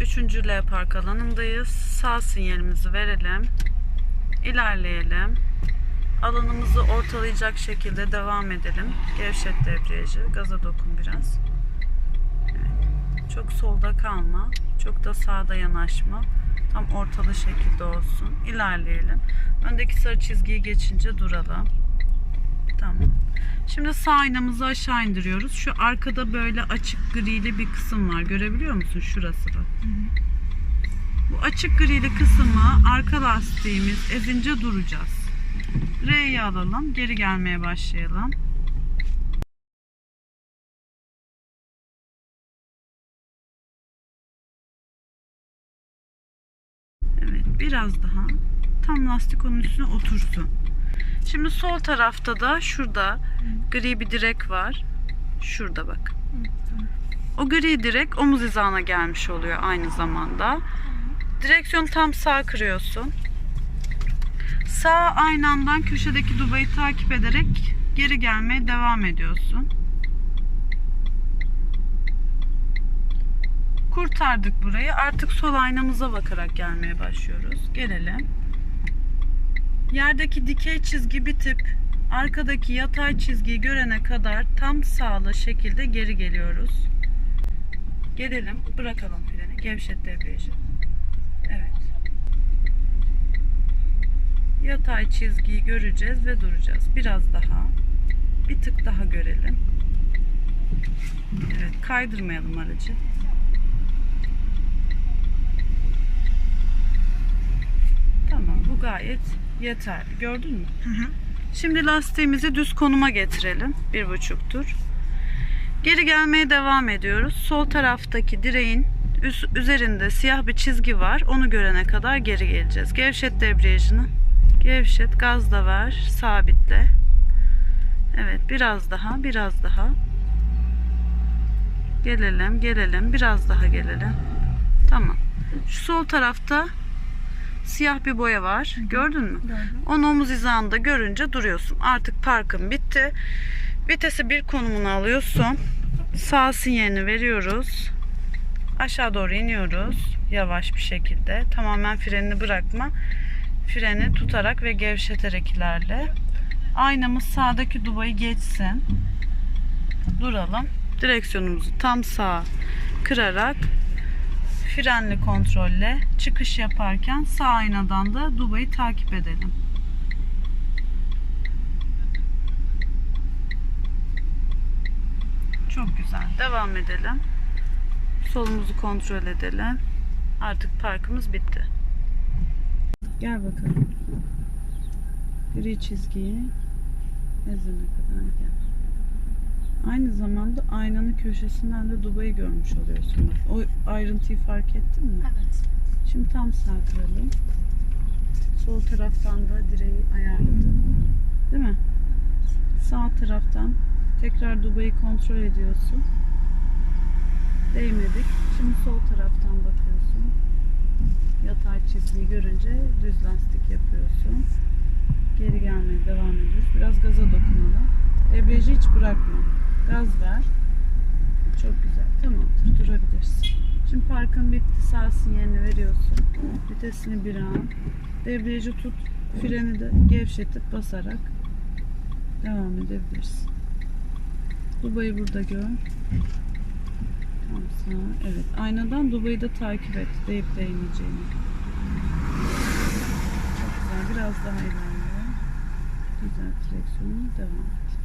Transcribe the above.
Üçüncü L park alanındayız. Sağ sinyalimizi verelim. İlerleyelim. Alanımızı ortalayacak şekilde devam edelim. Gevşet debriyajı. Gaza dokun biraz. Evet. Çok solda kalma. Çok da sağda yanaşma. Tam ortalı şekilde olsun. İlerleyelim. Öndeki sarı çizgiyi geçince duralım. Tamam. Şimdi sağ aynamızı aşağı indiriyoruz. Şu arkada böyle açık grili bir kısım var. Görebiliyor musun? Şurası bak. Bu açık grili kısmı arka lastiğimiz ezince duracağız. R'yi alalım. Geri gelmeye başlayalım. Evet, biraz daha. Tam lastik onun üstüne otursun. Şimdi sol tarafta da şurada gri bir direk var. Şurada bak. O gri direk omuz hizana gelmiş oluyor aynı zamanda. Direksiyonu tam sağ kırıyorsun. Sağ aynandan köşedeki dubayı takip ederek geri gelmeye devam ediyorsun. Kurtardık burayı. Artık sol aynamıza bakarak gelmeye başlıyoruz. Gelelim. Yerdeki dikey çizgi bitip arkadaki yatay çizgiyi görene kadar tam sağlı şekilde geri geliyoruz. Gelelim. Bırakalım freni. Gevşet debriyajı. Evet. Yatay çizgiyi göreceğiz ve duracağız. Biraz daha. Bir tık daha görelim. Evet. Kaydırmayalım aracı. Tamam. Bu gayet yeterli. Gördün mü? Şimdi lastiğimizi düz konuma getirelim. Bir buçuk tur. Geri gelmeye devam ediyoruz. Sol taraftaki direğin üz- üzerinde siyah bir çizgi var. Onu görene kadar geri geleceğiz. Gevşet debriyajını. Gevşet. Gaz da ver. Sabitle. Evet. Biraz daha. Biraz daha. Gelelim. Gelelim. Biraz daha gelelim. Tamam. Şu sol tarafta siyah bir boya var. Gördün mü? Gördüm. Onu omuz hizanda görünce duruyorsun. Artık parkın bitti. Vitesi bir konumuna alıyorsun. Sağ sinyalini veriyoruz. Aşağı doğru iniyoruz. Yavaş bir şekilde. Tamamen frenini bırakma. Freni tutarak ve gevşeterek ilerle. Aynamız sağdaki dubayı geçsin. Duralım. Direksiyonumuzu tam sağa kırarak frenli kontrolle çıkış yaparken sağ aynadan da dubayı takip edelim. Çok güzel. Devam edelim. Solumuzu kontrol edelim. Artık parkımız bitti. Gel bakalım. Gri çizgiyi ezene kadar gel. Aynı zamanda aynanın köşesinden de Dubai'yi görmüş oluyorsun. Bak, o ayrıntıyı fark ettin mi? Evet. Şimdi tam sağ kıralım. Sol taraftan da direği ayarladım. Değil mi? Sağ taraftan tekrar Dubai'yi kontrol ediyorsun. Değmedik. Şimdi sol taraftan bakıyorsun. Yatay çizgiyi görünce düz lastik yapıyorsun. Geri gelmeye devam ediyoruz. Biraz gaza dokunalım. Debriyajı hiç bırakma. Gaz ver. Çok güzel. Tamamdır. Durabilirsin. Şimdi parkın bitti. Sağ sinyalini veriyorsun. Vitesini bir an. Debriyajı tut. Freni de gevşetip basarak devam edebilirsin. Dubayı burada gör. Tam sağ. Evet. Aynadan Dubayı da takip et. Deyip değmeyeceğini. Çok güzel. Biraz daha ilerle. Güzel direksiyonu devam et.